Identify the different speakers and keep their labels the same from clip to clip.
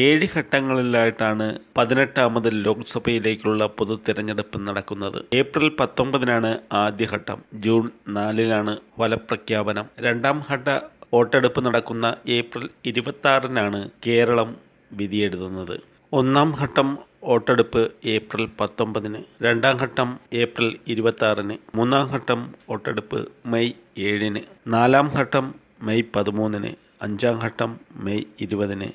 Speaker 1: ഏഴ് ഘട്ടങ്ങളിലായിട്ടാണ് പതിനെട്ടാമത് ലോക്സഭയിലേക്കുള്ള പൊതു തിരഞ്ഞെടുപ്പ് നടക്കുന്നത്. ഏപ്രിൽ പത്തൊമ്പതിനാണ് ആദ്യഘട്ടം ജൂൺ നാലിനാണ് ഫലപ്രഖ്യാപനം. രണ്ടാം ഘട്ട വോട്ടെടുപ്പ് നടക്കുന്ന ഏപ്രിൽ ഇരുപത്താറിനാണ് കേരളം വിധിയെഴുതുന്നത്. ഒന്നാം ഘട്ടം വോട്ടെടുപ്പ് ഏപ്രിൽ പത്തൊമ്പതിന് രണ്ടാം ഘട്ടം ഏപ്രിൽ ഇരുപത്താറിന് മൂന്നാം ഘട്ടം വോട്ടെടുപ്പ് മെയ് ഏഴിന് നാലാം ഘട്ടം മെയ് പതിമൂന്നിന് അഞ്ചാം ഘട്ടം മെയ് ഇരുപതിന്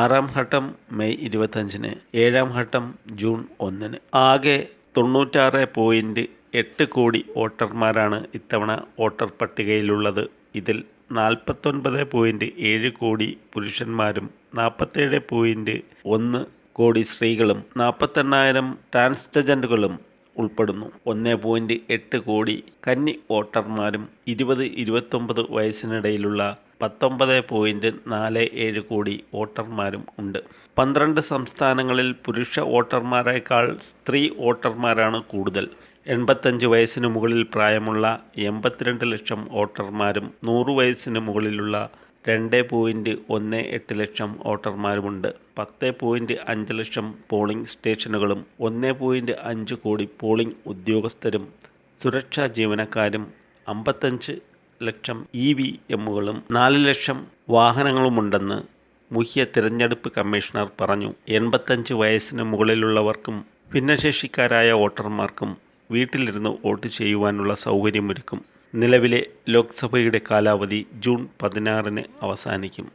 Speaker 1: ആറാം ഘട്ടം മെയ് ഇരുപത്തഞ്ചിന് ഏഴാം ഘട്ടം ജൂൺ ഒന്നിന്. ആകെ തൊണ്ണൂറ്റാറ് പോയിന്റ് എട്ട് കോടി വോട്ടർമാരാണ് ഇത്തവണ വോട്ടർ പട്ടികയിലുള്ളത്. ഇതിൽ നാൽപ്പത്തൊൻപത് പോയിന്റ് ഏഴ് കോടി പുരുഷന്മാരും നാൽപ്പത്തേഴ് പോയിന്റ് ഒന്ന് കോടി സ്ത്രീകളും നാൽപ്പത്തെണ്ണായിരം ട്രാൻസ്ജെൻഡറുകളും ഉൾപ്പെടുന്നു. ഒന്ന് പോയിന്റ് എട്ട് കോടി കന്നി വോട്ടർമാരും ഇരുപത് ഇരുപത്തൊമ്പത് വയസ്സിനിടയിലുള്ള പത്തൊമ്പത് പോയിന്റ് നാല് ഏഴ് കോടി വോട്ടർമാരും ഉണ്ട്. പന്ത്രണ്ട് സംസ്ഥാനങ്ങളിൽ പുരുഷ വോട്ടർമാരെക്കാൾ സ്ത്രീ വോട്ടർമാരാണ് കൂടുതൽ. എൺപത്തഞ്ച് വയസ്സിന് മുകളിൽ പ്രായമുള്ള എൺപത്തിരണ്ട് ലക്ഷം വോട്ടർമാരും നൂറ് വയസ്സിന് മുകളിലുള്ള രണ്ട് പോയിന്റ് ഒന്ന് എട്ട് ലക്ഷം വോട്ടർമാരുമുണ്ട്. പത്ത് പോയിന്റ് അഞ്ച് ലക്ഷം പോളിംഗ് സ്റ്റേഷനുകളും ഒന്ന് പോയിന്റ് അഞ്ച് കോടി പോളിംഗ് ഉദ്യോഗസ്ഥരും സുരക്ഷാ ജീവനക്കാരും അമ്പത്തഞ്ച് ലക്ഷം ഇ വി എമ്മുകളും നാല് ലക്ഷം വാഹനങ്ങളുമുണ്ടെന്ന് മുഖ്യ തിരഞ്ഞെടുപ്പ് കമ്മീഷണർ പറഞ്ഞു. എൺപത്തഞ്ച് വയസ്സിന് മുകളിലുള്ളവർക്കും ഭിന്നശേഷിക്കാരായ വോട്ടർമാർക്കും വീട്ടിലിരുന്ന് വോട്ട് ചെയ്യുവാനുള്ള സൗകര്യമൊരുക്കും. നിലവിലെ ലോക്സഭയുടെ കാലാവധി ജൂൺ പതിനാറിന് അവസാനിക്കും.